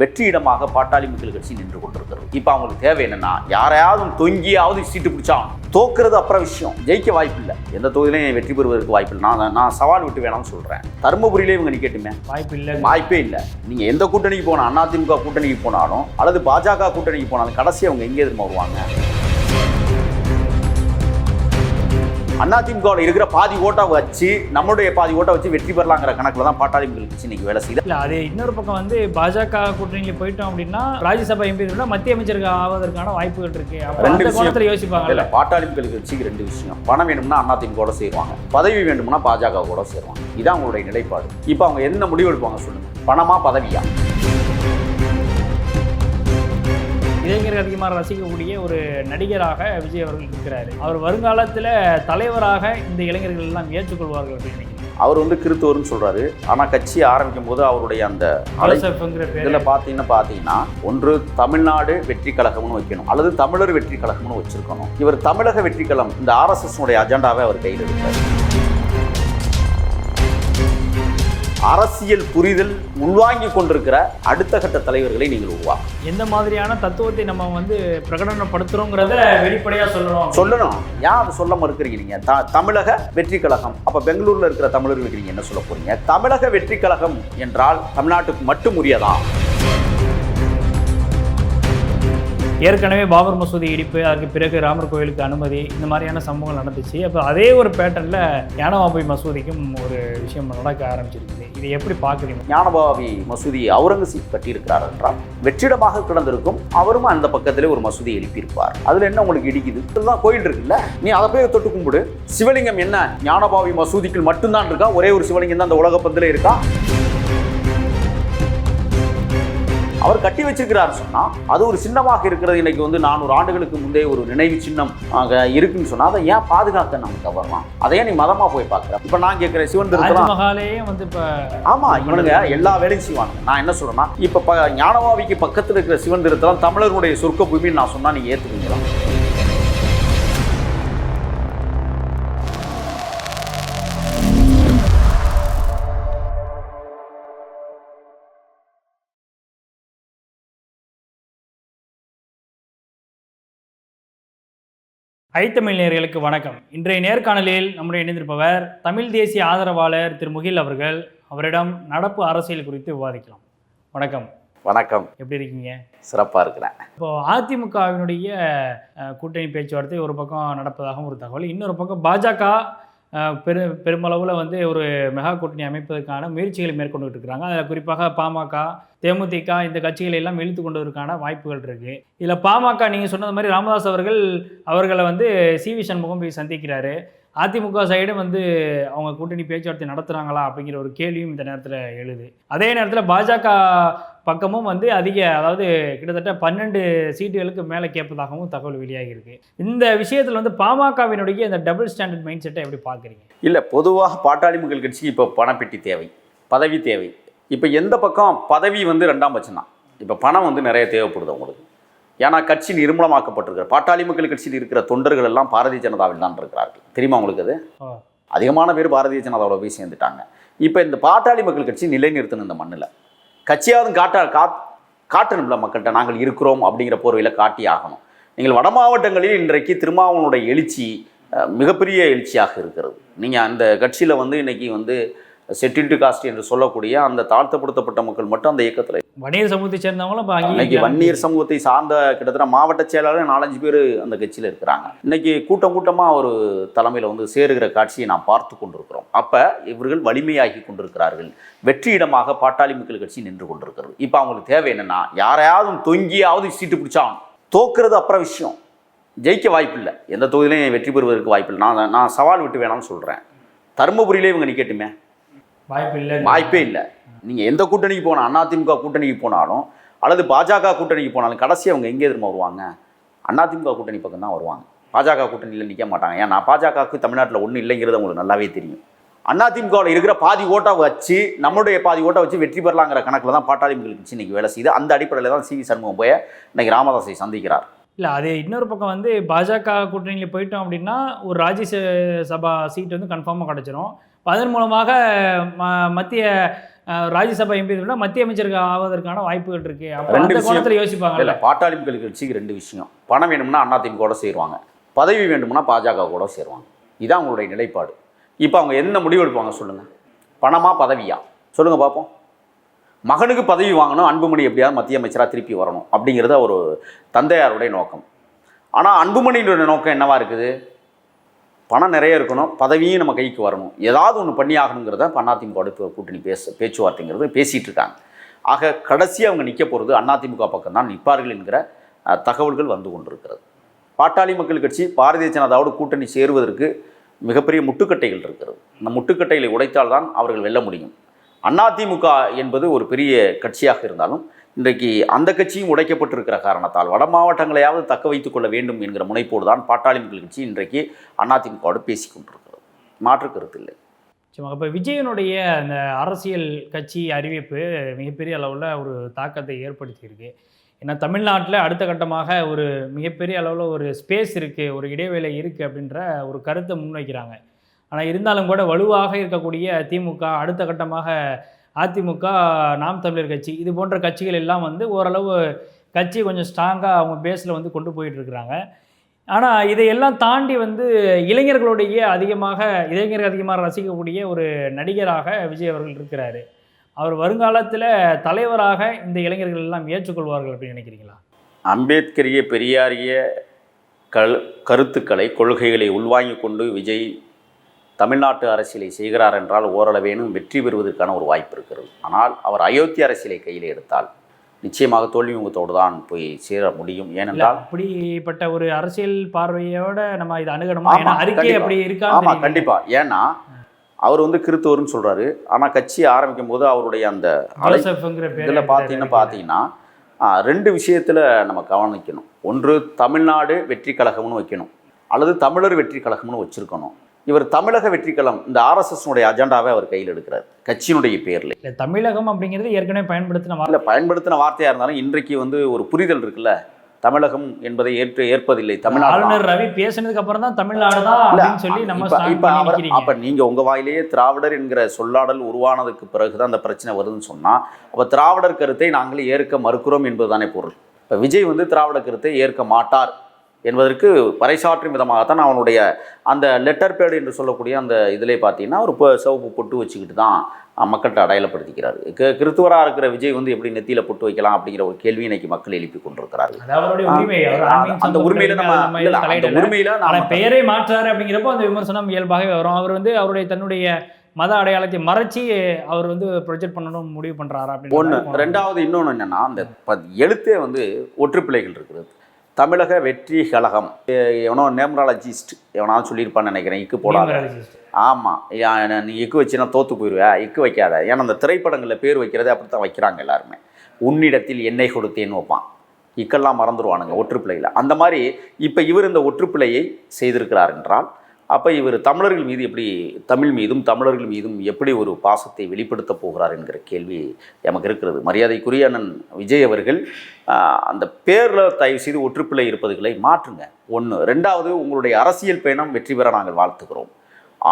வெற்றியிடமாக பாட்டாளி மக்கள் கட்சி நின்று கொண்டிருக்கிறது. இப்போ அவங்களுக்கு தேவை என்னன்னா யாரையாவது தொங்கியாவது சீட்டு பிடிச்சான் தோக்குறது அப்புறம் விஷயம். ஜெயிக்க வாய்ப்பு இல்லை. எந்த தொகுதியிலையும் வெற்றி பெறுவதற்கு வாய்ப்பு இல்லை. நான் நான் சவால் விட்டு வேணாம்னு சொல்றேன். தருமபுரியிலே இவங்க நிக்கட்டுமே? வாய்ப்பு இல்லை. வாய்ப்பே இல்லை. நீங்க எந்த கூட்டணிக்கு போனா அதிமுக கூட்டணிக்கு போனாலும் அல்லது பாஜக கூட்டணிக்கு போனாலும் கடைசி அவங்க எங்கே திரும்ப வருவாங்க? அதிமுகவில் இருக்கிற பாதி ஓட்டை வச்சு நம்மளுடைய பாதி ஓட்டை வச்சு வெற்றி பெறலாங்கிற கணக்கில் தான் பாட்டாளி மக்கள் கட்சி இன்னைக்கு வேலை செய்யுது. இல்ல அது இன்னொரு பக்கம் வந்து பாஜக கூட்டணியில் போயிட்டோம் அப்படின்னா ராஜ்யசபா எம்பி விட மத்திய அமைச்சருக்கு ஆவதற்கான வாய்ப்புகள் இருக்கு. ரெண்டு. கோணத்தில் யோசிப்பாங்கல்ல. இல்ல பாட்டாளி மக்கள் கட்சிக்கு ரெண்டு விஷயம். பணம் வேணும்னா அதிமுக கூட சேருவாங்க. பதவி வேண்டும்னா பாஜக கூட சேருவாங்க. இதான் அவங்களுடைய நிலைப்பாடு. இப்போ அவங்க என்ன முடிவு எடுப்பாங்க சொல்லுங்க. பணமா பதவியா? இளைஞர்கள் அதிகமாக ரசிக்கக்கூடிய ஒரு நடிகராக விஜய் அவர்கள் இருக்கிறாரு. அவர் வருங்காலத்தில் தலைவராக இந்த இளைஞர்கள் எல்லாம் ஏற்றுக்கொள்வார்கள் அப்படின்னு அவர் வந்து கிறித்தவர்னு சொல்றாரு. ஆனா கட்சி ஆரம்பிக்கும் போது அவருடைய அந்த இதுல பாத்தீங்கன்னா பாத்தீங்கன்னா ஒன்று தமிழ்நாடு வெற்றி கழகம்னு வைக்கணும். அல்லது தமிழர் வெற்றி கழகம்னு வச்சிருக்கணும். இவர் தமிழக வெற்றி கழகம் இந்த ஆர்எஸ்எஸ் அஜெண்டாவை அவர் கையில் எடுத்தார் அரசியல் புரிதல் உள்வாங்கி கொண்டிருக்கிற அடுத்த கட்ட தலைவர்களை நீங்கள் உருவாக்கும் எந்த மாதிரியான தத்துவத்தை நம்ம வந்து பிரகடனப்படுத்துறோங்கிறத வெளிப்படையாக சொல்லணும் சொல்லணும். ஏன் அதை சொல்ல மறுக்கிறீங்க நீங்க? த தமிழக வெற்றி கழகம். அப்ப பெங்களூர்ல இருக்கிற தமிழர்களுக்கு நீங்க என்ன சொல்ல போறீங்க? தமிழக வெற்றி கழகம் என்றால் தமிழ்நாட்டுக்கு மட்டும் உரியதா? ஏற்கனவே பாபர் மசூதி இடிப்பு அதுக்கு பிறகு ராமர் கோயிலுக்கு அனுமதி இந்த மாதிரியான சம்பவங்கள் நடந்துச்சு. அப்போ அதே ஒரு பேட்டர்னில் ஞானபாபி மசூதிக்கும் ஒரு விஷயம் நடக்க ஆரம்பிச்சிருக்குது. இதை எப்படி பார்க்குறீங்க? ஞானபாபி மசூதி அவுரங்கசீப் கட்டியிருக்கிறார் என்றால் வெற்றிடமாக கிடந்திருக்கும் அவரும் அந்த பக்கத்திலே ஒரு மசூதியை எழுப்பியிருப்பார். அதுல என்ன உங்களுக்கு இடிக்குது? இதுதான் கோயில் இருக்குல்ல? நீ அதை போய் தொட்டு கும்பிடு. சிவலிங்கம் என்ன? ஞானபாவி மசூதிக்குள் மட்டும்தான் இருக்கா? ஒரே ஒரு சிவலிங்கம் தான் அந்த உலக பந்தில இருக்கா? அவர் கட்டி வச்சிருக்கிறார் சொன்னா அது ஒரு சின்னமாக இருக்கிறது. இன்னைக்கு வந்து நானூறு ஆண்டுகளுக்கு முந்தைய ஒரு நினைவு சின்னம் ஆக இருக்குன்னு சொன்னா அதை ஏன் பாதுகாக்க நமக்கு வரலாம் அதை ஏன் நீ மதமா போய் பார்க்குற. இப்ப நான் கேட்கிறேன் சிவன் தாஜ்மஹாலே வந்து இப்போ ஆமா இவனுங்க எல்லா வேலையும் செய்வாங்க. நான் என்ன சொல்றேன்னா இப்ப ப- ஞானவாவிக்கு பக்கத்துல இருக்கிற சிவன் திருத்தலம் தமிழர்களுடைய சொர்க்க பூமின்னு நான் சொன்னா நீங்க ஏத்துக்குவீங்களா ஐத்தமிழ் நேயர்களுக்கு வணக்கம். இன்றைய நேர்காணலில் நம்முடைய இணைந்திருப்பவர் தமிழ் தேசிய ஆதரவாளர் திரு முகில் அவர்கள். அவரிடம் நடப்பு அரசியல் குறித்து விவாதிக்கலாம். வணக்கம். வணக்கம். எப்படி இருக்கீங்க? சிறப்பா இருக்கிறேன். இப்போ அதிமுகவினுடைய கூட்டணி பேச்சுவார்த்தை ஒரு பக்கம் நடப்பதாகவும் ஒரு தகவல் இன்னொரு பக்கம் பாஜக பெரு பெருமளவில் வந்து ஒரு மெகா கூட்டணி அமைப்பதற்கான முயற்சிகளை மேற்கொண்டுகிட்டு இருக்கிறாங்க அதில் குறிப்பாக பாமக தேமுதிக இந்த கட்சிகளை எல்லாம் இழுத்து கொண்டதற்கான வாய்ப்புகள் இருக்குது இதில் பாமக நீங்கள் சொன்னது மாதிரி ராமதாஸ் அவர்கள் அவர்களை வந்து சி வி சண்முகம் போய் சந்திக்கிறாரு. அதிமுக சைடு வந்து அவங்க கூட்டணி பேச்சுவார்த்தை நடத்துகிறாங்களா அப்படிங்கிற ஒரு கேள்வியும் இந்த நேரத்தில் எழுது. அதே நேரத்தில் பாஜக பக்கமும் வந்து அதிக அதாவது கிட்டத்தட்ட பன்னெண்டு சீட்டுகளுக்கு மேலே கேட்பதாகவும் தகவல் வெளியாகியிருக்கு இந்த விஷயத்தில் வந்து பாமகவினுடைய இந்த டபுள் ஸ்டாண்டர்ட் மைண்ட் செட்டை எப்படி பார்க்குறீங்க? இல்ல பொதுவாக பாட்டாளி மக்கள் கட்சிக்கு இப்போ பணப்பெட்டி தேவை பதவி தேவை. இப்போ எந்த பக்கம் பதவி வந்து ரெண்டாம் பட்சம் தான். இப்போ பணம் வந்து நிறைய தேவைப்படுது உங்களுக்கு ஏன்னா கட்சி நிர்மூலமாக்கப்பட்டிருக்கிற பாட்டாளி மக்கள் கட்சியில் இருக்கிற தொண்டர்கள் எல்லாம் பாரதிய ஜனதாவில் தான் இருக்கிறார்கள். தெரியுமா உங்களுக்கு அது. அதிகமான பேர் பாரதிய ஜனதாவோட போய் சேர்ந்துட்டாங்க. இப்போ இந்த பாட்டாளி மக்கள் கட்சி நிலைநிறுத்தணும் இந்த மண்ணில். கட்சியாவது காட்ட கா காட்டணும்ல மக்கள்கிட்ட. நாங்கள் இருக்கிறோம் அப்படிங்கிற போர்வையில் காட்டி ஆகணும். நீங்கள் வட மாவட்டங்களில் இன்றைக்கு திருமாவளவனுடைய எழுச்சி மிகப்பெரிய எழுச்சியாக இருக்கிறது. நீங்கள் அந்த கட்சியில் வந்து இன்றைக்கி வந்து செட்டில்டு காஸ்ட் என்று சொல்லக்கூடிய அந்த தாழ்த்தப்படுத்தப்பட்ட மக்கள் மட்டும் அந்த இயக்கத்தில் வணிகர் சமூகத்தை சேர்ந்தவங்களும் இன்னைக்கு வன்னியர் சமூகத்தை சார்ந்த கிட்டத்தட்ட மாவட்ட செயலாளர் நாலஞ்சு பேர் அந்த கட்சியில் இருக்கிறாங்க. இன்னைக்கு கூட்டம் கூட்டமாக ஒரு தலைமையில் வந்து சேருகிற காட்சியை நாம் பார்த்து கொண்டிருக்கிறோம். அப்போ இவர்கள் வலிமையாகி கொண்டிருக்கிறார்கள். வெற்றியிடமாக பாட்டாளி மக்கள் கட்சி நின்று கொண்டிருக்கிறது. இப்போ அவங்களுக்கு தேவை என்னன்னா யாரையாவது தொங்கியாவது சீட்டு பிடிச்சாகணும். தோக்குறது அப்புறம் விஷயம். ஜெயிக்க வாய்ப்பில்லை எந்த தொகுதியிலையும் வெற்றி பெறுவதற்கு வாய்ப்பில்லை நான் நான் சவால் விட்டு வேணாம்னு சொல்கிறேன் தருமபுரியிலே இவங்க நிக்கட்டுமே. வாய்ப்பு இல்லை வாய்ப்பே இல்லை. நீங்கள் எந்த கூட்டணிக்கு போனால் அதிமுக கூட்டணிக்கு போனாலும் அல்லது பாஜக கூட்டணிக்கு போனாலும் கடைசி அவங்க எங்கே திரும்ப வருவாங்க? அதிமுக கூட்டணி பக்கம் தான் வருவாங்க. பாஜக கூட்டணியில் நிற்க மாட்டாங்க. ஏன்னா பாஜகவுக்கு தமிழ்நாட்டில் ஒன்றும் இல்லைங்கிறது உங்களுக்கு நல்லாவே தெரியும். அதிமுகவில் இருக்கிற பாதி ஓட்டை வச்சு நம்மளுடைய பாதி ஓட்டை வச்சு வெற்றி பெறலாங்கிற கணக்கில் தான் பாட்டாளி மக்கள் கட்சி இன்னைக்கு வேலை செய்யுது. அந்த அடிப்படையில் தான் சி வி சண்முகம் போய் இன்னைக்கு ராமதாஸை சந்திக்கிறார். இல்லை அது இன்னொரு பக்கம் வந்து பாஜக கூட்டணியில் போயிட்டோம் அப்படின்னா ஒரு ராஜ்யசபா சீட் வந்து கன்ஃபார்மாக கிடச்சிரும். அதன் மூலமாக ம மத்திய ராஜ்யசபா எம்பி விட மத்திய அமைச்சருக்கு ஆவதற்கான வாய்ப்புகள் இருக்கு. அப்போ ரெண்டு அந்த. கோணத்தில் யோசிப்பாங்கல்ல இல்லை பாட்டாளி மக்கள் கட்சிக்கு ரெண்டு விஷயம். பணம் வேணும்னா அதிமுக கூட சேருவாங்க. பதவி வேண்டும்னா பாஜக கூட சேருவாங்க. இதான் அவங்களுடைய நிலைப்பாடு. இப்போ அவங்க என்ன முடிவு எடுப்பாங்க சொல்லுங்கள் பணமா பதவியா? சொல்லுங்கள் பார்ப்போம் மகனுக்கு பதவி வாங்கணும் அன்புமணி எப்படியாவது மத்திய அமைச்சராக திருப்பி வரணும் அப்படிங்கிறது ஒரு தந்தையாருடைய நோக்கம். ஆனால் அன்புமணியினுடைய நோக்கம் என்னவா இருக்குது? பணம் நிறைய இருக்கணும் பதவியும் நம்ம கைக்கு வரணும். ஏதாவது ஒன்று பண்ணி ஆகணுங்கிறத அதிமுக கூட்டணி பேச பேச்சுவார்த்தைங்கிறது பேசிகிட்டு இருக்காங்க. ஆக கடைசி அவங்க நிற்க போகிறது அதிமுக பக்கம் தான் நிற்பார்கள் என்கிற தகவல்கள் வந்து கொண்டிருக்கிறது. பாட்டாளி மக்கள் கட்சி பாரதிய ஜனதாவோடு கூட்டணி சேருவதற்கு மிகப்பெரிய முட்டுக்கட்டைகள் இருக்கிறது. அந்த முட்டுக்கட்டைகளை உடைத்தால்தான் அவர்கள் வெல்ல முடியும். அதிமுக என்பது ஒரு பெரிய கட்சியாக இருந்தாலும் இன்றைக்கு அந்த கட்சியும் உடைக்கப்பட்டிருக்கிற காரணத்தால் வட மாவட்டங்களையாவது தக்க வைத்துக் கொள்ள வேண்டும் என்கிற முனைப்போடு தான் பாட்டாளி மக்கள் கட்சி இன்றைக்கு அதிமுகவோடு பேசி கொண்டிருக்கிறது. மாற்று கருத்து இல்லை. சும்மா இப்போ விஜயனுடைய அந்த அரசியல் கட்சி அறிவிப்பு மிகப்பெரிய அளவில் ஒரு தாக்கத்தை ஏற்படுத்தியிருக்கு. ஏன்னா தமிழ்நாட்டில் அடுத்த கட்டமாக ஒரு மிகப்பெரிய அளவில் ஒரு ஸ்பேஸ் இருக்குது ஒரு இடைவேளை இருக்குது அப்படின்ற ஒரு கருத்தை முன்வைக்கிறாங்க. ஆனால் இருந்தாலும் கூட வலுவாக இருக்கக்கூடிய திமுக அடுத்த கட்டமாக அதிமுக நாம் தமிழர் கட்சி இது போன்ற கட்சிகள் எல்லாம் வந்து ஓரளவு கட்சி கொஞ்சம் ஸ்ட்ராங்காக அவங்க பேஸில் வந்து கொண்டு போயிட்டுருக்குறாங்க ஆனால் இதையெல்லாம் தாண்டி வந்து இளைஞர்களுடைய அதிகமாக இளைஞர்கள் அதிகமாக ரசிக்கக்கூடிய ஒரு நடிகராக விஜய் அவர்கள் இருக்கிறாரு. அவர் வருங்காலத்தில் தலைவராக இந்த இளைஞர்கள் எல்லாம் ஏற்றுக்கொள்வார்கள் அப்படின்னு நினைக்கிறீங்களா? அம்பேத்கரிய பெரியாரிய கல் கருத்துக்களை கொள்கைகளை உள்வாங்கி கொண்டு விஜய் தமிழ்நாட்டு அரசியலை செய்கிறார் என்றால் ஓரளவேனும் வெற்றி பெறுவதற்கான ஒரு வாய்ப்பு இருக்கிறது. ஆனால் அவர் அயோத்தி அரசியலை கையில் எடுத்தால் நிச்சயமாக தோல்வி முகத்தோடு தான் போய் சேர முடியும். ஏனென்றால் அப்படிப்பட்ட ஒரு அரசியல் பார்வையோட நம்ம இதை அணுகணுமா? அறிக்கை. அப்படி இருக்கா ஆமாம் கண்டிப்பாக ஏன்னா அவர் வந்து கிறிஸ்தவர்னு சொல்கிறாரு ஆனால் கட்சி ஆரம்பிக்கும் போது அவருடைய அந்த இதில் பார்த்தீங்கன்னா பார்த்தீங்கன்னா ரெண்டு விஷயத்தில் நம்ம கவனிக்கணும். ஒன்று தமிழ்நாடு வெற்றி கழகம்னு வைக்கணும். அல்லது தமிழர் வெற்றி கழகம்னு வச்சுருக்கணும். இவர் தமிழக வெற்றி கழகம் இந்த ஆர்எஸ்எஸ்னுடைய அஜெண்டாவை அவர் கையில் எடுக்கிறார். கட்சியினுடைய பேரில். இல்ல தமிழகம் அப்படிங்கிறது ஏற்கனவே பயன்படுத்தின அதில் பயன்படுத்தின வார்த்தையாக இருந்தாலும் இன்றைக்கு வந்து ஒரு புரிதல் இருக்குல்ல? தமிழகம் என்பதை ஏற்று ஏற்பதில்லை தமிழ்நாடு தான். ஆளுநர் ரவி பேசினதுக்கு அப்புறம் தான் தமிழ்நாடு தான் இல்ல, சொல்லி நம்ம இப்ப- அவர். அப்ப நீங்க உங்க வாயிலேயே திராவிடர் என்கிற சொல்லாடல் உருவானதுக்கு பிறகுதான் அந்த பிரச்சனை வருதுன்னு சொன்னா அப்ப திராவிடர் கருத்தை நாங்கள் ஏற்க மறுக்கிறோம் என்பதுதானே பொருள். இப்ப விஜய் வந்து திராவிட கருத்தை ஏற்க மாட்டார். என்பதற்கு பறைசாற்றும் விதமாகத்தான் அவனுடைய அந்த லெட்டர் பேடு என்று சொல்லக்கூடிய அந்த இதிலே பார்த்தீங்கன்னா ஒரு சிவப்பு பொட்டு வச்சுக்கிட்டு தான் மக்கள்கிட்ட அடையாளப்படுத்திக்கிறார். கிறித்துவராக இருக்கிற விஜய் வந்து எப்படி நெத்தியில பொட்டு வைக்கலாம் அப்படிங்கிற ஒரு கேள்வி இன்னைக்கு மக்கள் எழுப்பி ஆன்மீகம் அந்த உரிமையில நம்ம அந்த. உரிமையில பெயரை மாற்றாரு அப்படிங்கிறப்போ அந்த விமர்சனம் இயல்பாகவே வரும். அவர் வந்து அவருடைய தன்னுடைய மத அடையாளத்தை மறைச்சி அவர் வந்து ப்ரொஜெக்ட் பண்ணணும் முடிவு பண்றாரா அப்படின்னு ஒன்று ரெண்டாவது இன்னொன்று என்னன்னா அந்த எழுத்தே வந்து ஒற்றுப்பிழைகள் இருக்கிறது. தமிழக வெற்றி கழகம். எவனோ நேமராலஜிஸ்ட் எவனாவது சொல்லியிருப்பான்னு நினைக்கிறேன். இக்கு போடாத. ஆமாம் நீ இக்கு வச்சுனா தோத்து போயிடுவே இக்கு வைக்காத. ஏன்னா அந்த திரைப்படங்களில் பேர் வைக்கிறதே அப்படி தான் வைக்கிறாங்க எல்லாருமே. உன்னிடத்தில் எண்ணெய் கொடுத்தேன்னு வைப்பான். இக்கெல்லாம் மறந்துடுவானுங்க ஒற்றுப்பிழையில் அந்த மாதிரி இப்போ இவர் இந்த ஒற்றுப்பிழையை செய்திருக்கிறார் என்றால் அப்போ இவர் தமிழர்கள் மீது எப்படி தமிழ் மீதும் தமிழர்கள் மீதும் எப்படி ஒரு பாசத்தை வெளிப்படுத்த போகிறார் என்கிற கேள்வி நமக்கு இருக்கிறது. மரியாதைக்குரிய அண்ணன் விஜய் அவர்கள் அந்த பேரில் தயவு செய்து ஒற்றுப்பிள்ளை இருப்பதுகளை மாற்றுங்க. ஒன்று ரெண்டாவது உங்களுடைய அரசியல் பயணம் வெற்றி பெற நாங்கள் வாழ்த்துக்கிறோம்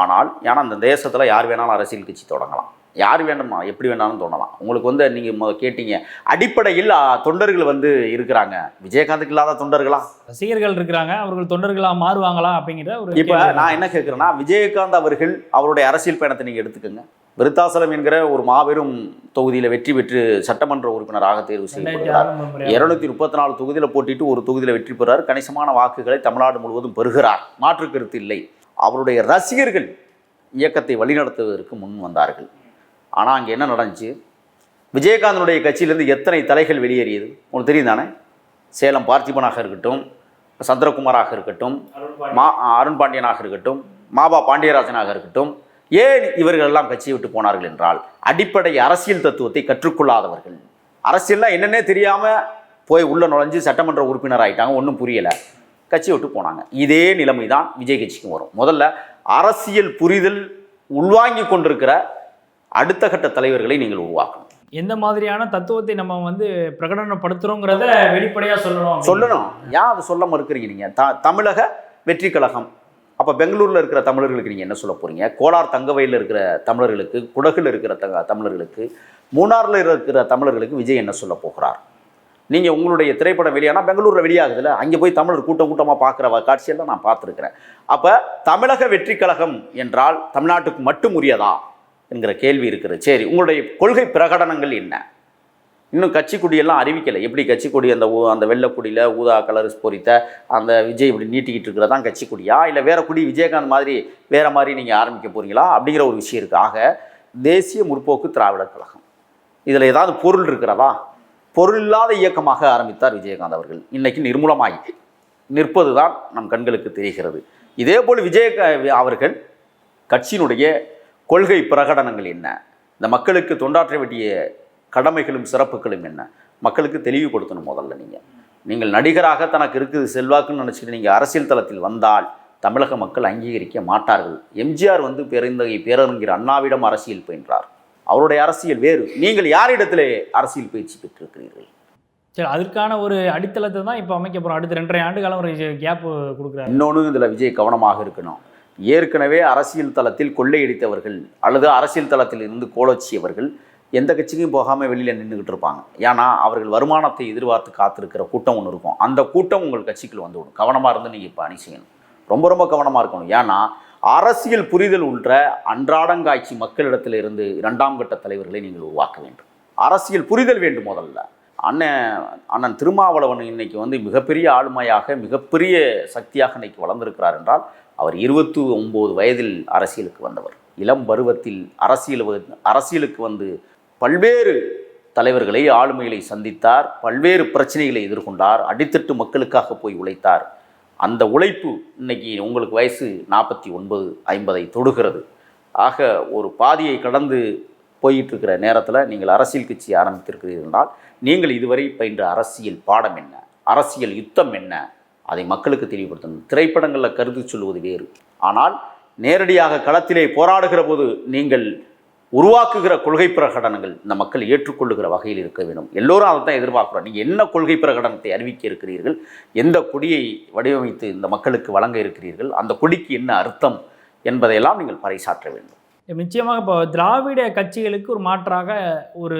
ஆனால் ஏன்னா அந்த தேசத்தில் யார் வேணாலும் அரசியல் கட்சி தொடங்கலாம். யார் வேணுமா எப்படி வேணாலும் தோணலாம். உங்களுக்கு வந்து நீங்கள் கேட்டீங்க. அடிப்படையில் தொண்டர்கள் வந்து இருக்கிறாங்க. விஜயகாந்துக்கு இல்லாத தொண்டர்களா? ரசிகர்கள் இருக்கிறாங்க. அவர்கள் தொண்டர்களா மாறுவாங்களா அப்படிங்கிற ஒரு இப்போ நான் என்ன கேட்குறேன்னா விஜயகாந்த் அவர்கள் அவருடைய அரசியல் பயணத்தை நீங்கள் எடுத்துக்கோங்க. விருத்தாசலம் என்கிற ஒரு மாபெரும் தொகுதியில் வெற்றி பெற்று சட்டமன்ற உறுப்பினராக தேர்வு செய்யப்படுகிறார். இருநூத்தி முப்பத்தி நாலு தொகுதியில் போட்டிட்டு ஒரு தொகுதியில் வெற்றி பெறார். கணிசமான வாக்குகளை தமிழ்நாடு முழுவதும் பெறுகிறார். மாற்று கருத்து இல்லை. அவருடைய ரசிகர்கள் இயக்கத்தை வழிநடத்துவதற்கு முன் வந்தார்கள். ஆனால் அங்கே என்ன நடந்துச்சு? விஜயகாந்தனுடைய கட்சியிலேருந்து எத்தனை தலைகள் வெளியேறியது? உங்களுக்கு தெரியும் தானே? சேலம் பார்த்திபனாக இருக்கட்டும் சந்திரகுமாராக இருக்கட்டும் மா அருண் பாண்டியனாக இருக்கட்டும் மாபா பாண்டியராஜனாக இருக்கட்டும் ஏன் இவர்கள் எல்லாம் கட்சியை விட்டு போனார்கள் என்றால் அடிப்படை அரசியல் தத்துவத்தை கற்றுக்கொள்ளாதவர்கள். அரசியல்னா என்னென்னே தெரியாமல் போய் உள்ள நுழைஞ்சு சட்டமன்ற உறுப்பினர் ஆகிட்டாங்க ஒன்றும் புரியலை. கட்சியை விட்டு போனாங்க. இதே நிலைமை தான் விஜய் கட்சிக்கும் வரும். முதல்ல அரசியல் புரிதல் உள்வாங்கி கொண்டிருக்கிற அடுத்த கட்ட தலைவர்களை நீங்கள் உருவாக்கணும். எந்த மாதிரியான தத்துவத்தை நம்ம வந்து பிரகடனப்படுத்துறோங்கிறத வெளிப்படையா சொல்லணும் சொல்லணும். ஏன் அதை சொல்ல மறுக்கிறீங்க நீங்கள் த தமிழக வெற்றி கழகம் அப்போ பெங்களூரில் இருக்கிற தமிழர்களுக்கு நீங்கள் என்ன சொல்ல போகிறீங்க கோலார் தங்கவயலில் இருக்கிற தமிழர்களுக்கு குடகில் இருக்கிற தங்க தமிழர்களுக்கு மூணாரில் இருக்கிற தமிழர்களுக்கு விஜய் என்ன சொல்ல போகிறார்? நீங்கள் உங்களுடைய திரைப்படம் வெளியானா பெங்களூரில் வெளியாகுதுல்ல அங்கே போய் தமிழர் கூட்டம் கூட்டமாக பார்க்குற காட்சியெல்லாம் நான் பார்த்துருக்கிறேன். அப்போ தமிழக வெற்றி கழகம் என்றால் தமிழ்நாட்டுக்கு மட்டும் உரியதா? என்கிற கேள்வி இருக்கிறது. சரி உங்களுடைய கொள்கை பிரகடனங்கள் என்ன? இன்னும் கட்சி கொடியெல்லாம் அறிவிக்கலை. எப்படி கட்சி கொடி அந்த ஊ அந்த வெள்ளைக்குடியில் ஊதா கலர்ஸ் பொறித்த அந்த விஜய் இப்படி நீட்டிக்கிட்டு இருக்கிறதா? கட்சி கொடியா இல்லை வேற கொடி விஜயகாந்த் மாதிரி வேற மாதிரி நீங்கள் ஆரம்பிக்க போறீங்களா? அப்படிங்கிற ஒரு விஷயம் இருக்குது ஆக தேசிய முற்போக்கு திராவிடர் கழகம். இதில் ஏதாவது பொருள் இருக்கிறதா? பொருள் இல்லாத இயக்கமாக ஆரம்பித்தார் விஜயகாந்த் அவர்கள். இன்னைக்கு நிர்மூலமாகி நிற்பது தான் நம் கண்களுக்கு தெரிகிறது. இதே போல் விஜய அவர்கள் கட்சியினுடைய கொள்கை பிரகடனங்கள் என்ன? இந்த மக்களுக்கு தொண்டாற்ற வேண்டிய கடமைகளும் சிறப்புகளும் என்ன? மக்களுக்கு தெளிவுபடுத்தணும் முதல்ல நீங்கள் நீங்கள் நடிகராக தனக்கு இருக்குது செல்வாக்குன்னு நினச்சிட்டு நீங்கள் அரசியல் தளத்தில் வந்தால் தமிழக மக்கள் அங்கீகரிக்க மாட்டார்கள். எம்ஜிஆர் வந்து பெருந்தகை பேரறிஞர் அண்ணாவிடம் அரசியல் பயின்றார். அவருடைய அரசியல் வேறு. நீங்கள் யாரிடத்திலே அரசியல் பயிற்சி பெற்றிருக்கிறீர்கள்? சரி அதற்கான ஒரு அடித்தளத்தை தான் இப்போ அமைக்க போகிறோம் அடுத்த ரெண்டரை ஆண்டு காலம் ஒரு கேப் கொடுக்குறாரு. இன்னொன்று இதில் விஜய் கவனமாக இருக்கணும். ஏற்கனவே அரசியல் தளத்தில் கொள்ளையடித்தவர்கள் அல்லது அரசியல் தளத்தில் இருந்து கோலோச்சியவர்கள் எந்த கட்சிக்கும் போகாமல் வெளியில் நின்றுக்கிட்டு இருப்பாங்க. ஏன்னா அவர்கள் வருமானத்தை எதிர்பார்த்து காத்திருக்கிற கூட்டம் ஒன்று இருக்கும். அந்த கூட்டம் உங்கள் கட்சிக்குள்ள வந்துவிடும். கவனமாக இருந்து நீங்கள் இப்போ அணி செய்யணும். ரொம்ப ரொம்ப கவனமாக இருக்கணும். ஏன்னா அரசியல் புரிதல் உள்ள அன்றாடங்காட்சி மக்களிடத்தில் இருந்து இரண்டாம் கட்ட தலைவர்களை நீங்கள் உருவாக்க வேண்டும். அரசியல் புரிதல் வேண்டும் முதல்ல. அண்ணன் அண்ணன் திருமாவளவன் இன்னைக்கு வந்து மிகப்பெரிய ஆளுமையாக மிகப்பெரிய சக்தியாக இன்னைக்கு வளர்ந்திருக்கிறார் என்றால் அவர் இருபத்தி ஒம்பது வயதில் அரசியலுக்கு வந்தவர். இளம் பருவத்தில் அரசியல் அரசியலுக்கு வந்து பல்வேறு தலைவர்களை ஆளுமைகளை சந்தித்தார் பல்வேறு பிரச்சனைகளை எதிர்கொண்டார் அடித்தட்டு மக்களுக்காக போய் உழைத்தார். அந்த உழைப்பு இன்னைக்கு உங்களுக்கு வயசு நாற்பத்தி ஒன்பது ஐம்பதை தொடுகிறது. ஆக ஒரு பாதியை கடந்து போயிட்டுருக்கிற நேரத்தில் நீங்கள் அரசியல் கட்சி ஆரம்பித்திருக்கிறீர்கள் என்றால் நீங்கள் இதுவரை பயின்ற அரசியல் பாடம் என்ன? அரசியல் யுத்தம் என்ன? அதை மக்களுக்கு தெளிவுபடுத்தணும் திரைப்படங்களில் கருத்து சொல்வது வேறு. ஆனால் நேரடியாக களத்திலே போராடுகிற போது நீங்கள் உருவாக்குகிற கொள்கை பிரகடனங்கள் இந்த மக்கள் ஏற்றுக்கொள்ளுகிற வகையில் இருக்க வேண்டும். எல்லோரும் அதை தான் எதிர்பார்க்குறோம் நீங்கள் என்ன கொள்கை பிரகடனத்தை அறிவிக்க இருக்கிறீர்கள்? எந்த கொடியை வடிவமைத்து இந்த மக்களுக்கு வழங்க இருக்கிறீர்கள்? அந்த கொடிக்கு என்ன அர்த்தம் என்பதையெல்லாம் நீங்கள் பறைசாற்ற வேண்டும். நிச்சயமாக இப்போ திராவிட கட்சிகளுக்கு ஒரு மாற்றாக ஒரு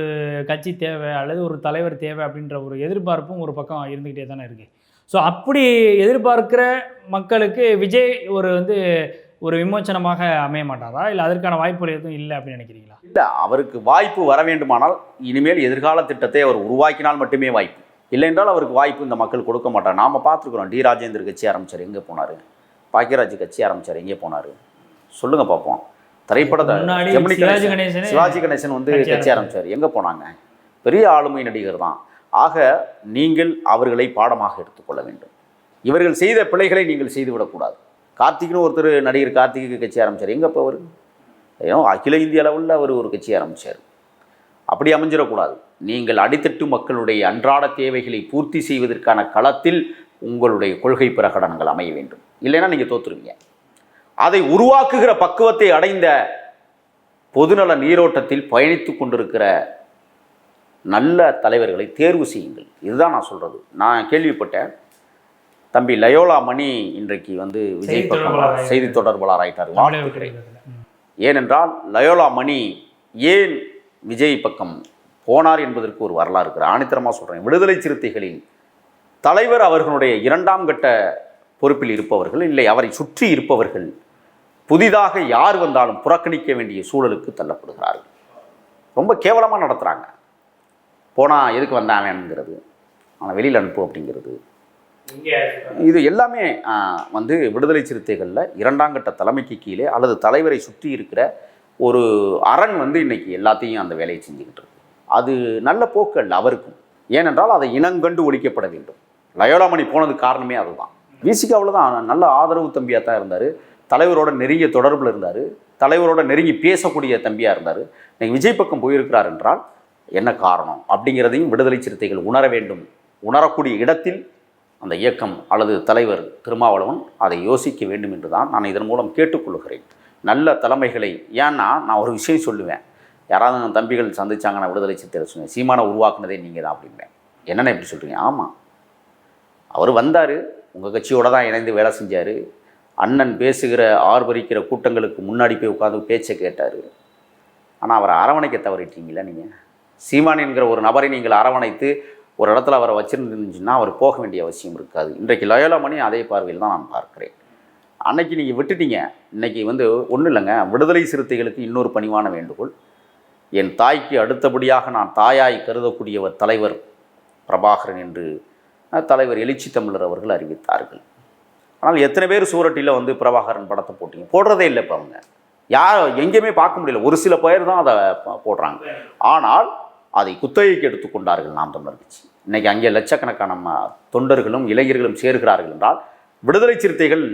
கட்சி தேவை அல்லது ஒரு தலைவர் தேவை அப்படின்ற ஒரு எதிர்பார்ப்பும் ஒரு பக்கம் இருந்துக்கிட்டே தானே இருக்குது ஸோ அப்படி எதிர்பார்க்கிற மக்களுக்கு விஜய் ஒரு வந்து ஒரு விமோச்சனமாக அமைய மாட்டாரா? இல்லை அதற்கான வாய்ப்புகள் எதுவும் இல்லை அப்படின்னு நினைக்கிறீங்களா? இல்லை அவருக்கு வாய்ப்பு வர வேண்டுமானால் இனிமேல் எதிர்கால திட்டத்தை அவர் உருவாக்கினால் மட்டுமே வாய்ப்பு. இல்லை என்றால் அவருக்கு வாய்ப்பு இந்த மக்கள் கொடுக்க மாட்டார். நாம் பார்த்துருக்குறோம் டி ராஜேந்தர் கட்சி ஆரம்பிச்சார் எங்கே போனார்? பாக்கியராஜ் கட்சி ஆரம்பிச்சார் எங்கே போனார்? சொல்லுங்கள் பார்ப்போம். திரைப்படத்தை சிவாஜி கணேசன் வந்து கட்சி ஆரம்பிச்சார். எங்கே போனாங்க? பெரிய ஆளுமை நடிகர் தான். ஆக நீங்கள் அவர்களை பாடமாக எடுத்துக்கொள்ள வேண்டும். இவர்கள் செய்த பிழைகளை நீங்கள் செய்துவிடக்கூடாது. கார்த்திக்னு ஒருத்தர் நடிகர் கார்த்திக்கு கட்சி ஆரம்பிச்சார். எங்கே இப்போ அவர்? ஏதோ அகில இந்திய அளவில் அவர் ஒரு கட்சி ஆரம்பித்தார் அப்படி அமைஞ்சிடக்கூடாது. நீங்கள் அடித்தட்டு மக்களுடைய அன்றாட தேவைகளை பூர்த்தி செய்வதற்கான களத்தில் உங்களுடைய கொள்கை பிரகடனங்கள் அமைய வேண்டும். இல்லைன்னா நீங்கள் தோத்துருவீங்க. அதை உருவாக்குகிற பக்குவத்தை அடைந்த பொதுநல நீரோட்டத்தில் பயணித்து கொண்டிருக்கிற நல்ல தலைவர்களை தேர்வு செய்யுங்கள். இதுதான் நான் சொல்கிறது நான் கேள்விப்பட்டேன். தம்பி லயோலா மணி இன்றைக்கு வந்து விஜய் செய்தி பக்கம் தொடர்பாளர் செய்தி தொடர்பாளர் வாழ்த்துக்கிறேன். ம். ஏனென்றால் லயோலா மணி ஏன் விஜய் பக்கம் போனார் என்பதற்கு ஒரு வரலாறு இருக்குது ஆணித்தரமாக சொல்கிறேன் விடுதலை சிறுத்தைகளின் தலைவர் அவர்களுடைய இரண்டாம் கட்ட பொறுப்பில் இருப்பவர்கள் இல்லை அவரை சுற்றி இருப்பவர்கள் புதிதாக யார் வந்தாலும் புறக்கணிக்க வேண்டிய சூழலுக்கு தள்ளப்படுகிறார்கள். ரொம்ப கேவலமாக நடத்துகிறாங்க போனால் எதுக்கு வந்தாங்கங்கிறது ஆனால் வெளியில் அனுப்பு அப்படிங்கிறது. இது எல்லாமே வந்து விடுதலை சிறுத்தைகளில் இரண்டாம் கட்ட தலைமைக்கு கீழே அல்லது தலைவரை சுற்றி இருக்கிற ஒரு அரண் வந்து இன்னைக்கு எல்லாத்தையும் அந்த வேலையை செஞ்சுக்கிட்டு இருக்கு. அது நல்ல போக்கு அல்ல அவருக்கும். ஏனென்றால் அதை இனங்கண்டு ஒழிக்கப்பட வேண்டும். லயோலாமணி போனதுக்கு காரணமே அதுதான். விசிகாவில் தான் நல்ல ஆதரவு தம்பியாக தான் இருந்தார். தலைவரோட நெருங்கிய தொடர்பில் இருந்தார். தலைவரோட நெருங்கி பேசக்கூடிய தம்பியாக இருந்தார். இன்னைக்கு விஜய் பக்கம் போயிருக்கிறார் என்றால் என்ன காரணம் அப்படிங்கிறதையும் விடுதலை சிறுத்தைகள் உணர வேண்டும். உணரக்கூடிய இடத்தில் அந்த இயக்கம் அல்லது தலைவர் திருமாவளவன் அதை யோசிக்க வேண்டும் என்று தான் நான் இதன் மூலம் கேட்டுக்கொள்கிறேன். நல்ல தலைமைகளை ஏன்னா நான் ஒரு விஷயம் சொல்லுவேன். யாராவது என் தம்பிகள் சந்திச்சாங்க நான் விடுதலை சிறுத்தை சொல்லுவேன் சீமானை உருவாக்குனதே நீங்கள் தான் அப்படிம்பேன். என்னென்ன இப்படி சொல்கிறீங்க ஆமாம் அவர் வந்தார் உங்கள் கட்சியோடு தான் இணைந்து வேலை செஞ்சார். அண்ணன் பேசுகிற ஆர்வரிக்கிற கூட்டங்களுக்கு முன்னாடி போய் உட்காந்து பேச்சை கேட்டார். ஆனால் அவரை அரவணைக்க தவறிட்டீங்களா நீங்கள் சீமான் என்கிற ஒரு நபரை நீங்கள் அரவணைத்து ஒரு இடத்துல அவரை வச்சிருந்துச்சுன்னா அவர் போக வேண்டிய அவசியம் இருக்காது. இன்றைக்கு லயோலா மணி அதே பார்வையில் தான் நான் பார்க்கிறேன். அன்னைக்கு நீங்கள் விட்டுட்டீங்க. இன்னைக்கு வந்து ஒன்றும் இல்லைங்க. விடுதலை சிறுத்தைகளுக்கு இன்னொரு பணிவான வேண்டுகோள். என் தாய்க்கு அடுத்தபடியாக நான் தாயாய் கருதக்கூடியவர் தலைவர் பிரபாகரன் என்று தலைவர் எழுச்சி தமிழர் அவர்கள் அறிவித்தார்கள். ஆனால் எத்தனை பேர் சூரட்டியில் வந்து பிரபாகரன் படத்தை போட்டீங்க? போடுறதே இல்லை இப்போ அவங்க. யார் எங்கேயுமே பார்க்க முடியல. ஒரு சில பேர் தான் அதை போடுறாங்க. ஆனால் அதை குத்தகைக்கு எடுத்துக்கொண்டார்கள் நாம் தமிழர் கட்சி. இன்னைக்கு அங்கே லட்சக்கணக்கான தொண்டர்களும் இளைஞர்களும் சேர்கிறார்கள் என்றால் விடுதலை சிறுத்தைகள்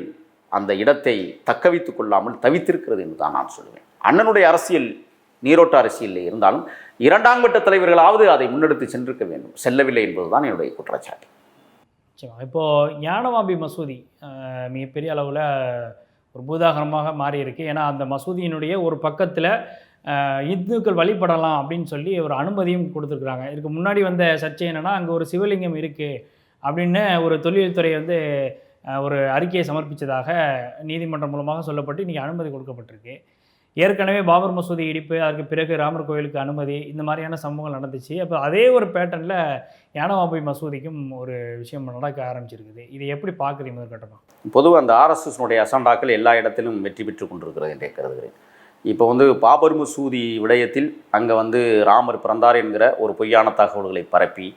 அந்த இடத்தை தக்க வைத்து கொள்ளாமல் தவித்திருக்கிறது என்று தான் நான் சொல்லுவேன். அண்ணனுடைய அரசியல் நீரோட்ட அரசியலில் இருந்தாலும் இரண்டாம் கட்ட தலைவர்களாவது அதை முன்னெடுத்து சென்றிருக்க வேண்டும். செல்லவில்லை என்பதுதான் என்னுடைய குற்றச்சாட்டு. நிச்சயமா இப்போது ஞானவாபி மசூதி மிகப்பெரிய அளவில் ஒரு பூதாகரமாக மாறியிருக்கு. ஏன்னா அந்த மசூதியினுடைய ஒரு பக்கத்தில் இந்துக்கள் வழிபடலாம் அப்படின்னு சொல்லி ஒரு அனுமதியும் கொடுத்துருக்குறாங்க. இதுக்கு முன்னாடி வந்த சர்ச்சை என்னென்னா அங்கே ஒரு சிவலிங்கம் இருக்குது அப்படின்னு ஒரு தொழில்துறை வந்து ஒரு அறிக்கையை சமர்ப்பித்ததாக நீதிமன்றம் மூலமாக சொல்லப்பட்டு இன்றைக்கி அனுமதி கொடுக்கப்பட்டிருக்கு. ஏற்கனவே பாபர் மசூதி இடிப்பு அதற்கு பிறகு ராமர் கோயிலுக்கு அனுமதி இந்த மாதிரியான சம்பவங்கள் நடந்துச்சு. அப்போ அதே ஒரு பேட்டர்னில் யானவாபி மசூதிக்கும் ஒரு விஷயம் நடக்க ஆரம்பிச்சிருக்குது. இதை எப்படி பார்க்குறீங்க முதற்கட்டமாக பொதுவாக அந்த ஆர்எஸ்எஸ்னுடைய அசண்டாக்கள் எல்லா இடத்திலும் வெற்றி பெற்று கொண்டிருக்கிறது என்றே கருதுகிறேன். இப்போ வந்து பாபர் மசூதி விடயத்தில் அங்கே வந்து ராமர் பிறந்தார் என்கிற ஒரு பொய்யான தகவல்களை பரப்பி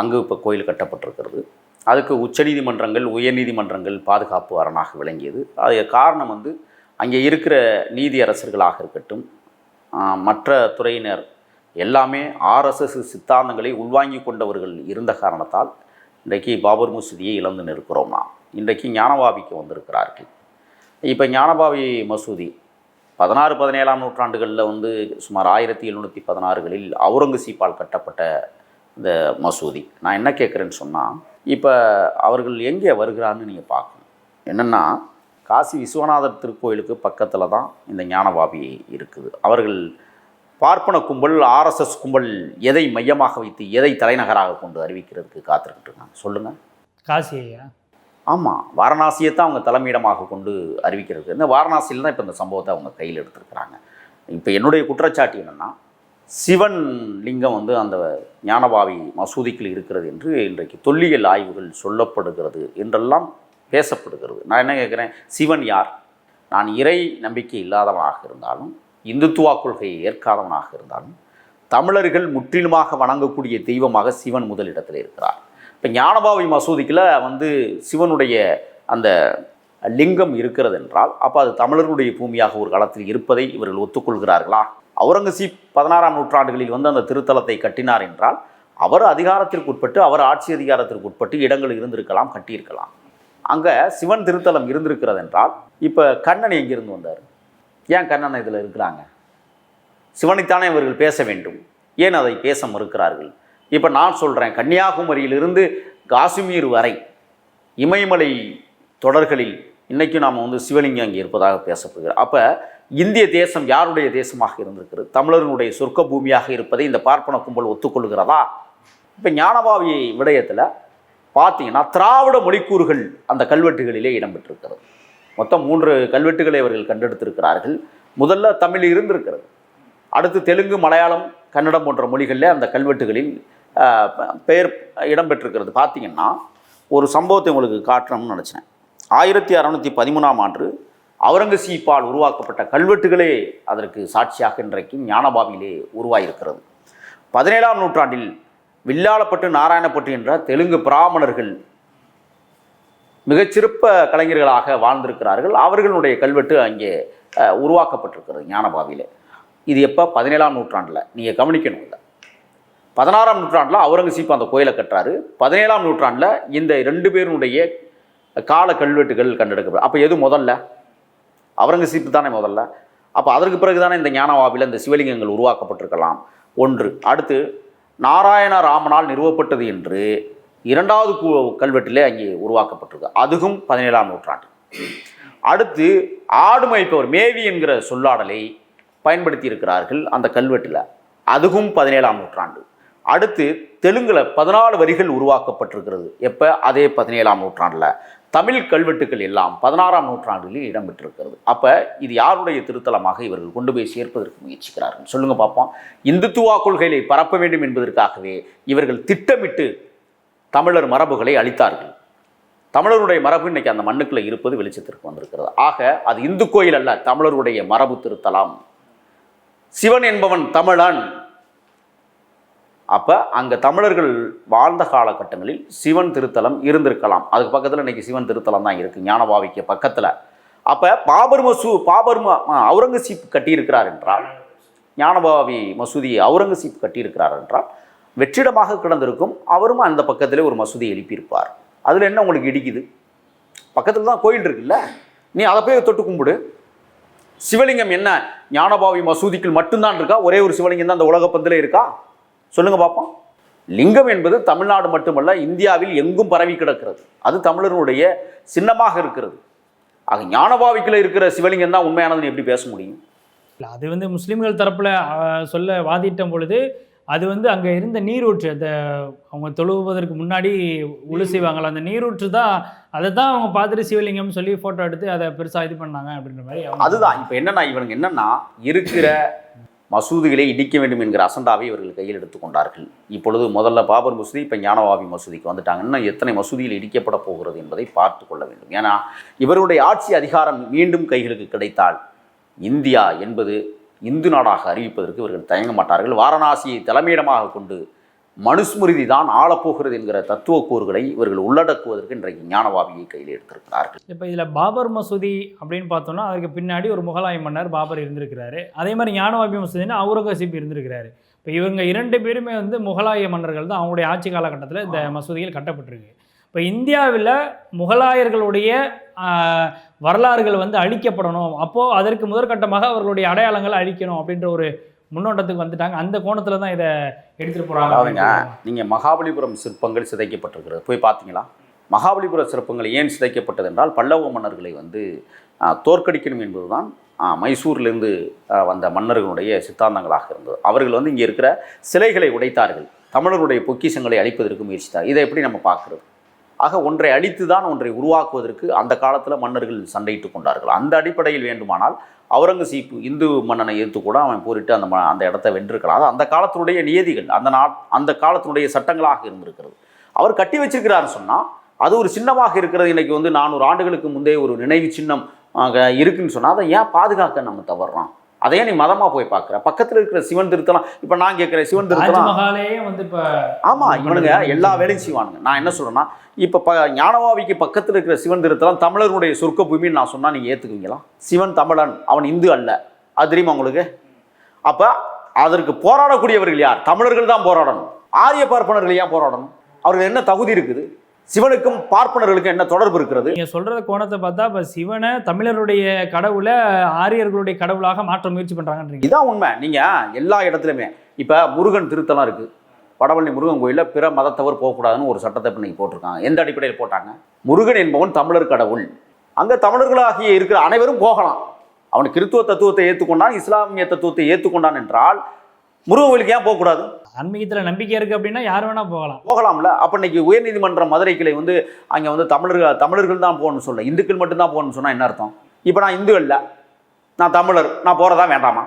அங்கு இப்போ கோயில் கட்டப்பட்டிருக்கிறது. அதுக்கு உச்சநீதிமன்றங்கள் உயர்நீதிமன்றங்கள் பாதுகாப்பு அரணாக விளங்கியது. அது காரணம் வந்து அங்கே இருக்கிற நீதியரசர்களாக இருக்கட்டும் மற்ற துறையினர் எல்லாமே ஆர்எஸ்எஸ் சித்தாந்தங்களை உள்வாங்கி கொண்டவர்கள் இருந்த காரணத்தால் இன்றைக்கு பாபர் மசூதியை இழந்து நிற்கிறோம் நாம். இன்றைக்கு ஞானபாபிக்கு வந்திருக்கிறார்கள். இப்போ ஞானபாபி மசூதி பதினாறு பதினேழாம் நூற்றாண்டுகளில் வந்து சுமார் ஆயிரத்தி எழுநூற்றி பதினாறுகளில் அவுரங்கசீப்பால் கட்டப்பட்ட இந்த மசூதி. நான் என்ன கேட்குறேன்னு சொன்னால் இப்போ அவர்கள் எங்கே வருகிறான்னு நீங்கள் பார்க்கணும். என்னென்னா காசி விஸ்வநாதர் திருக்கோயிலுக்கு பக்கத்தில் தான் இந்த ஞானபாபி இருக்குது. அவர்கள் பார்ப்பன கும்பல் ஆர்எஸ்எஸ் கும்பல் எதை மையமாக வைத்து எதை தலைநகராக கொண்டு அறிவிக்கிறதுக்கு காத்திருக்கிட்டு இருக்காங்க? சொல்லுங்கள் காசி ஐயா. ஆமாம் வாரணாசியை தான் அவங்க தலைமையிடமாக கொண்டு அறிவிக்கிறது. இந்த வாரணாசியில் தான் இப்போ இந்த சம்பவத்தை அவங்க கையில் எடுத்திருக்கிறாங்க. இப்போ என்னுடைய குற்றச்சாட்டு என்னென்னா சிவன் லிங்கம் வந்து அந்த ஞானபாவி மசூதிக்குள் இருக்கிறது என்று இன்றைக்கு தொல்லியல் ஆய்வுகள் சொல்லப்படுகிறது என்றெல்லாம் பேசப்படுகிறது. நான் என்ன கேட்குறேன்? சிவன் யார்? நான் இறை நம்பிக்கை இல்லாதவனாக இருந்தாலும் இந்துத்துவா கொள்கையை ஏற்காதவனாக இருந்தாலும் தமிழர்கள் முற்றிலுமாக வணங்கக்கூடிய தெய்வமாக சிவன் முதலிடத்தில் இருக்கிறார். இப்போ ஞானபாவை மசூதிக்குள்ள வந்து சிவனுடைய அந்த லிங்கம் இருக்கிறது என்றால் அப்போ அது தமிழர்களுடைய பூமியாக ஒரு காலத்தில் இருப்பதை இவர்கள் ஒத்துக்கொள்கிறார்களா? அவுரங்கசீப் பதினாறாம் நூற்றாண்டுகளில் வந்து அந்த திருத்தலத்தை கட்டினார் என்றால் அவர் அதிகாரத்திற்கு உட்பட்டு அவர் ஆட்சி அதிகாரத்திற்கு உட்பட்டு இடங்கள் இருந்திருக்கலாம் கட்டியிருக்கலாம். அங்கே சிவன் திருத்தலம் இருந்திருக்கிறது என்றால் இப்போ கண்ணன் எங்கிருந்து வந்தார்? ஏன் கண்ணன் இதில் இருக்கிறாங்க? சிவனைத்தானே இவர்கள் பேச வேண்டும். ஏன் அதை பேச மறுக்கிறார்கள்? இப்போ நான் சொல்கிறேன் கன்னியாகுமரியிலிருந்து காஷ்மீர் வரை இமயமலை தொடர்களில் இன்றைக்கும் நாம் வந்து சிவலிங்கம் அங்கே இருப்பதாக பேசப்படுகிறோம் அப்போ இந்திய தேசம் யாருடைய தேசமாக இருந்திருக்கிறது? தமிழர்களுடைய சொர்க்க பூமியாக இருப்பதை இந்த பார்ப்பன கும்பல் ஒத்துக்கொள்கிறதா? இப்போ ஞானபாவி விடயத்தில் பார்த்தீங்கன்னா திராவிட மொழிக்கூறுகள் அந்த கல்வெட்டுகளிலே இடம்பெற்றிருக்கிறது. மொத்தம் மூன்று கல்வெட்டுகளை அவர்கள் கண்டெடுத்திருக்கிறார்கள். முதல்ல தமிழ் இருந்திருக்கிறது. அடுத்து தெலுங்கு மலையாளம் கன்னடம் போன்ற மொழிகளில் அந்த கல்வெட்டுகளில் பெயர் இடம்பெற்றிருக்கிறது. பார்த்தீங்கன்னா ஒரு சம்பவத்தை உங்களுக்கு காட்டணும்னு நினச்சேன். ஆயிரத்தி அறநூற்றி பதிமூணாம் ஆண்டு அவுரங்கசீப்பால் உருவாக்கப்பட்ட கல்வெட்டுகளே அதற்கு சாட்சியாக இன்றைக்கு ஞானபாவியிலே உருவாயிருக்கிறது. பதினேழாம் நூற்றாண்டில் வில்லாளப்பட்டு நாராயணப்பட்டு என்ற தெலுங்கு பிராமணர்கள் மிகச்சிறப்ப கலைஞர்களாக வாழ்ந்திருக்கிறார்கள். அவர்களுடைய கல்வெட்டு அங்கே உருவாக்கப்பட்டிருக்கிறது ஞானபாவியில் இது எப்போ? பதினேழாம் நூற்றாண்டில். நீங்கள் கவனிக்கணும் இதை. பதினாறாம் நூற்றாண்டில் அவுரங்கசீப் அந்த கோயிலை கட்டுறாரு. பதினேழாம் நூற்றாண்டில் இந்த ரெண்டு பேருடைய கால கல்வெட்டுகள் கண்டெடுக்கப்படும். அப்போ எது முதல்ல? அவுரங்கசீப் தானே முதல்ல. அப்போ அதற்கு பிறகு தானே இந்த ஞானவாபியில் இந்த சிவலிங்கங்கள் உருவாக்கப்பட்டிருக்கலாம். ஒன்று. அடுத்து நாராயண ராமனால் நிறுவப்பட்டது என்று இரண்டாவது கு- கல்வெட்டிலே அங்கே உருவாக்கப்பட்டிருக்கு. அதுவும் பதினேழாம் நூற்றாண்டு. அடுத்து ஆடு மேய்ப்பவர் மேவி என்கிற சொல்லாடலை பயன்படுத்தி இருக்கிறார்கள் அந்த கல்வெட்டில். அதுவும் பதினேழாம் நூற்றாண்டு. அடுத்து தெலுங்குல பதினாலு வரிகள் உருவாக்கப்பட்டிருக்கிறது. எப்போ? அதே பதினேழாம் நூற்றாண்டில். தமிழ் கல்வெட்டுக்கள் எல்லாம் பதினாறாம் நூற்றாண்டில் இடம்பெற்றிருக்கிறது. அப்போ இது யாருடைய திருத்தலமாக இவர்கள் கொண்டு போய் சேர்ப்பதற்கு முயற்சிக்கிறார்கள்? சொல்லுங்க பார்ப்போம் இந்துத்துவா கொள்கைகளை பரப்ப வேண்டும் என்பதற்காகவே இவர்கள் திட்டமிட்டு தமிழர் மரபுகளை அளித்தார்கள் தமிழருடைய மரபு இன்னைக்கு அந்த மண்ணுக்குள்ள இருப்பது வெளிச்சத்திற்கு வந்திருக்கிறது. ஆக அது இந்து கோயில் அல்ல தமிழருடைய மரபு திருத்தலம். சிவன் என்பவன் தமிழன். அப்போ அங்கே தமிழர்கள் வாழ்ந்த காலகட்டங்களில் சிவன் திருத்தலம் இருந்திருக்கலாம். அதுக்கு பக்கத்தில் இன்னைக்கு சிவன் திருத்தலம் தான் இருக்குது ஞானபாவிக்கு பக்கத்தில். அப்போ பாபர் மசூ பாபர் அவுரங்கசீப் கட்டியிருக்கிறார் என்றால் ஞானபாவி மசூதியை அவுரங்கசீப் கட்டியிருக்கிறார் என்றால் வெற்றிடமாக கிடந்திருக்கும் அவரும் அந்த பக்கத்திலே ஒரு மசூதி எழுப்பியிருப்பார். அதில் என்ன உங்களுக்கு இடிக்குது? பக்கத்தில் தான் கோயில் இருக்குல்ல? நீ அதை போய் தொட்டு கும்பிடு. சிவலிங்கம் என்ன? ஞானபாவி மசூதிக்குள் மட்டும்தான் இருக்கா? ஒரே ஒரு சிவலிங்கம் தான் அந்த உலகப்பந்தில் இருக்கா? சொல்லுங்க பார்ப்போம் லிங்கம் என்பது தமிழ்நாடு மட்டுமல்ல இந்தியாவில் எங்கும் பரவி கிடக்கிறது. அது தமிழர்களுடைய சின்னமாக இருக்கிறது. ஆக ஞானபாவிக்குள்ள இருக்கிற சிவலிங்கம் தான் உண்மையானதுன்னு எப்படி பேச முடியும்? இல்ல, அது வந்து முஸ்லீம்கள் தரப்பில் சொல்ல வாதிட்ட பொழுது அது வந்து அங்கே இருந்த நீரூற்று அந்த அவங்க தொழுவதற்கு முன்னாடி உழு செய்வாங்கள்ல அந்த நீரூற்று தான் அதை தான் அவங்க பார்த்துட்டு சிவலிங்கம்னு சொல்லி ஃபோட்டோ எடுத்து அதை பெருசாக இது பண்ணாங்க அப்படின்ற மாதிரி அதுதான். இப்போ என்னன்னா இவனுங்க என்னன்னா இருக்கிற மசூதிகளை இடிக்க வேண்டும் என்கிற அசண்டாவை இவர்கள் கையில் எடுத்துக்கொண்டார்கள் இப்பொழுது முதல்ல பாபர் மசூதி இப்போ ஞானவாபி மசூதிக்கு வந்துட்டாங்க. இன்னும் எத்தனை மசூதியில் இடிக்கப்பட போகிறது என்பதை பார்த்து கொள்ள வேண்டும். ஏன்னா இவருடைய ஆட்சி அதிகாரம் மீண்டும் கைகளுக்கு கிடைத்தால் இந்தியா என்பது இந்து நாடாக அறிவிப்பதற்கு இவர்கள் தயங்க மாட்டார்கள். வாரணாசியை தலைமையிடமாக கொண்டு மனுஸ்மிருதி தான் ஆளப்போகிறது என்கிற தத்துவ கூறுகளை இவர்கள் உள்ளடக்குவதற்கு இன்றைக்கு ஞானவாபியை கையில் எடுத்திருக்கிறார்கள். இப்போ இதில் பாபர் மசூதி அப்படின்னு பார்த்தோம்னா அதுக்கு பின்னாடி ஒரு முகலாய மன்னர் பாபர் இருந்திருக்கிறாரு. அதே மாதிரி ஞானவாபி மசூதினா அவுரங்கசீப் இருந்திருக்கிறாரு. இப்போ இவங்க இரண்டு பேருமே வந்து முகலாய மன்னர்கள் தான் அவங்களுடைய ஆட்சி காலகட்டத்தில் இந்த மசூதிகள் கட்டப்பட்டிருக்கு. இப்போ இந்தியாவில் முகலாயர்களுடைய வரலாறுகள் வந்து அழிக்கப்படணும். அப்போது அதற்கு முதற்கட்டமாக அவர்களுடைய அடையாளங்களை அழிக்கணும் அப்படின்ற ஒரு முன்னோட்டத்துக்கு வந்துட்டாங்க. அந்த கோணத்தில் தான் இதை எடுத்துகிட்டு போகிறாங்க நீங்கள் மகாபலிபுரம் சிற்பங்கள் சிதைக்கப்பட்டிருக்கிறது. போய் பார்த்தீங்களா மகாபலிபுர சிற்பங்கள் ஏன் சிதைக்கப்பட்டது என்றால் பல்லவ மன்னர்களை வந்து தோற்கடிக்கணும் என்பதுதான் மைசூரிலிருந்து வந்த மன்னர்களுடைய சித்தாந்தங்களாக இருந்தது. அவர்கள் வந்து இங்கே இருக்கிற சிலைகளை உடைத்தார்கள். தமிழருடைய பொக்கிஷங்களை அழிப்பதற்கு முயற்சித்தார். இதை எப்படி நம்ம பார்க்குறது? ஆக ஒன்றை அழித்து தான் ஒன்றை உருவாக்குவதற்கு அந்த காலத்தில் மன்னர்கள் சண்டையிட்டு கொண்டார்கள். அந்த அடிப்படையில் வேண்டுமானால் அவுரங்கசீப் இந்து மன்னனை எதிர்த்து கூட அவன் போரிட்டு அந்த ம- அந்த இடத்த வென்றிருக்கலாம். அது அந்த காலத்தினுடைய நியதிகள். அந்த நாட் அந்த காலத்தினுடைய சட்டங்களாக இருந்திருக்கிறது. அவர் கட்டி வச்சிருக்கிறாருன்னு சொன்னால் அது ஒரு சின்னமாக இருக்கிறது. இன்றைக்கி வந்து நானூறு ஆண்டுகளுக்கு முந்தைய ஒரு நினைவு சின்னம் இருக்குன்னு சொன்னால் அதை ஏன் பாதுகாக்க நம்ம தவறுறோம் அதையே நீ மதமாக போய் பார்க்குற. பக்கத்தில் இருக்கிற சிவன் திருத்தலம் இப்போ நான் கேட்குறேன் சிவன் திருத்தலம். வந்து இப்போ ஆமாம் இவனுங்க எல்லா வேலையும் செய்வானுங்க. நான் என்ன சொல்கிறேன்னா இப்போ ஞானவாவிக்கு பக்கத்தில் இருக்கிற சிவன் திருத்தலம் தமிழர்களுடைய சொர்க்க பூமின்னு நான் சொன்னால் நீங்கள் ஏற்றுக்குவீங்களா சிவன் தமிழன் அவன் இந்து அல்ல. அது தெரியுமா உங்களுக்கு? அப்போ அதற்கு போராடக்கூடியவர்கள் யார்? தமிழர்கள் தான் போராடணும். ஆரிய பார்ப்பனர்கள் ஏன் போராடணும்? அவர்கள் என்ன தகுதி இருக்குது? சிவனுக்கும் பார்ப்பனர்களுக்கும் என்ன தொடர்பு இருக்கிறது? நீங்க சொல்ற கோணத்தை பார்த்தா இப்ப சிவனை தமிழருடைய கடவுளை ஆரியர்களுடைய கடவுளாக மாற்ற முயற்சி பண்றாங்கன்றீங்க. இதான் உண்மை. நீங்கள் எல்லா இடத்துலையுமே இப்போ முருகன் திருத்தலம் இருக்குது வடபழனி முருகன் கோயிலில் பிற மதத்தவர் போகக்கூடாதுன்னு ஒரு சட்டத்தை இப்போ இன்னைக்கு போட்டிருக்காங்க. எந்த அடிப்படையில் போட்டாங்க? முருகன் என்பவன் தமிழர் கடவுள். அங்கே தமிழர்களாகிய இருக்கிற அனைவரும் போகலாம். அவன் கிறித்துவ தத்துவத்தை ஏற்றுக்கொண்டான் இஸ்லாமிய தத்துவத்தை ஏற்றுக்கொண்டான் என்றால் முருகன் கோயிலுக்கு ஏன் போகக்கூடாது? ஆன்மீகத்துல நம்பிக்கை இருக்கு அப்படின்னா யார் வேணா போகலாம். போகலாம்ல. அப்போ இன்னைக்கு உயர்நீதிமன்ற மதுரை கிளை வந்து அங்கே வந்து தமிழர்கள் தமிழர்கள் தான் போகணும்னு சொல்ல இந்துக்கள் மட்டும்தான் போகணும்னு சொன்னால் என்ன அர்த்தம்? இப்போ நான் இந்து இல்லை நான் தமிழர். நான் போகிறதா வேண்டாமா?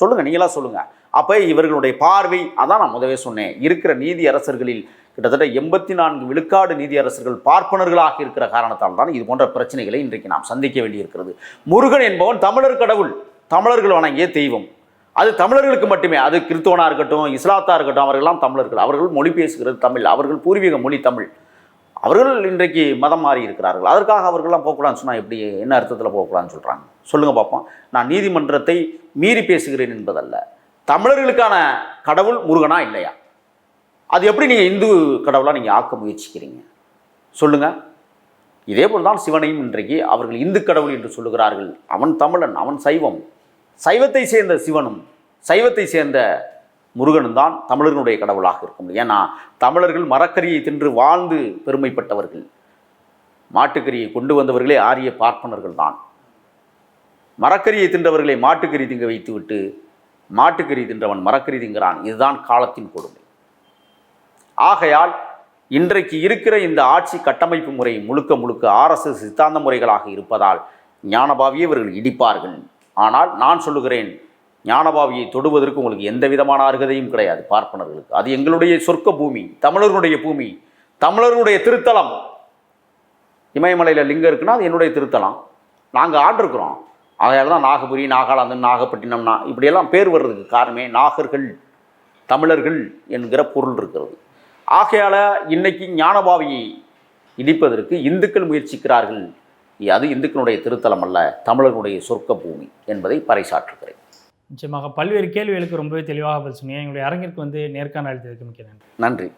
சொல்லுங்கள் நீங்களா சொல்லுங்கள் அப்போ இவர்களுடைய பார்வை அதான் நான் முதவே சொன்னேன். இருக்கிற நீதி அரசர்களில் கிட்டத்தட்ட எண்பத்தி நான்கு விழுக்காடு நீதி அரசர்கள் பார்ப்பனர்களாக இருக்கிற காரணத்தால் தான் இது போன்ற பிரச்சனைகளை இன்றைக்கு நாம் சந்திக்க வேண்டியிருக்கிறது. முருகன் என்பவன் தமிழர் கடவுள். தமிழர்கள் வணங்கிய தெய்வம். அது தமிழர்களுக்கு மட்டுமே. அது கிறித்துவனாக இருக்கட்டும் இஸ்லாத்தா இருக்கட்டும் அவர்கள்லாம் தமிழர்கள். அவர்கள் மொழி பேசுகிறது தமிழ். அவர்கள் பூர்வீக மொழி தமிழ். அவர்கள் இன்றைக்கு மதம் மாறி இருக்கிறார்கள். அதற்காக அவர்கள்லாம் போகக்கூடாதுன்னு சொன்னால் எப்படி என்ன அர்த்தத்தில் போகக்கூடாதுன்னு சொல்கிறாங்க சொல்லுங்கள் பார்ப்போம் நான் நீதிமன்றத்தை மீறி பேசுகிறேன் என்பதல்ல. தமிழர்களுக்கான கடவுள் முருகனா இல்லையா? அது எப்படி நீங்கள் இந்து கடவுளாக நீங்கள் ஆக்க முயற்சிக்கிறீங்க? சொல்லுங்கள் இதே போல் தான் சிவனையும் இன்றைக்கு அவர்கள் இந்து கடவுள் என்று சொல்லுகிறார்கள். அவன் தமிழன் அவன் சைவம். சைவத்தை சேர்ந்த சிவனும் சைவத்தை சேர்ந்த முருகனும் தான் தமிழர்களுடைய கடவுளாக இருக்கும் ஏன்னா தமிழர்கள் மரக்கரியை தின்று வாழ்ந்து பெருமைப்பட்டவர்கள். மாட்டுக்கரியை கொண்டு வந்தவர்களே ஆரிய பார்ப்பனர்கள் தான். மரக்கரியை தின்றவர்களை மாட்டுக்கறி திங்க வைத்துவிட்டு மாட்டுக்கறி தின்றவன் மரக்கறி திங்கிறான். இதுதான் காலத்தின் கொடுமை. ஆகையால் இன்றைக்கு இருக்கிற இந்த ஆட்சி கட்டமைப்பு முறை முழுக்க முழுக்க ஆர்எஸ்எஸ் சித்தாந்த முறைகளாக இருப்பதால் ஞானபாவியை இவர்கள் இடிப்பார்கள். ஆனால் நான் சொல்லுகிறேன் ஞானபாவியை தொடுவதற்கு உங்களுக்கு எந்த விதமான அருகதையும் கிடையாது பார்ப்பனர்களுக்கு. அது எங்களுடைய சொர்க்க பூமி தமிழர்களுடைய பூமி தமிழர்களுடைய திருத்தலம். இமயமலையில் லிங்கம் இருக்குன்னா அது என்னுடைய திருத்தலம். நாங்கள் ஆண்டிருக்கிறோம். அதனால தான் நாகபுரி நாகாலாந்து நாகப்பட்டினம்னா இப்படியெல்லாம் பேர் வர்றதுக்கு காரணமே நாகர்கள் தமிழர்கள் என்கிற பொருள் இருக்கிறது. ஆகையால் இன்னைக்கு ஞானபாவியை இடிப்பதற்கு இந்துக்கள் முயற்சிக்கிறார்கள். அது இந்துக்களுடைய திருத்தலம் அல்ல தமிழர்களுடைய சொர்க்க பூமி என்பதை பறைசாற்றுகிறேன். நிச்சயமாக பல்வேறு கேள்விகளுக்கு ரொம்பவே தெளிவாக பதில் சொன்னீங்க. எங்களுடைய அரங்கிற்கு வந்து நேர்காணல் அளித்ததுக்கு மிக்க நன்றி. நன்றி.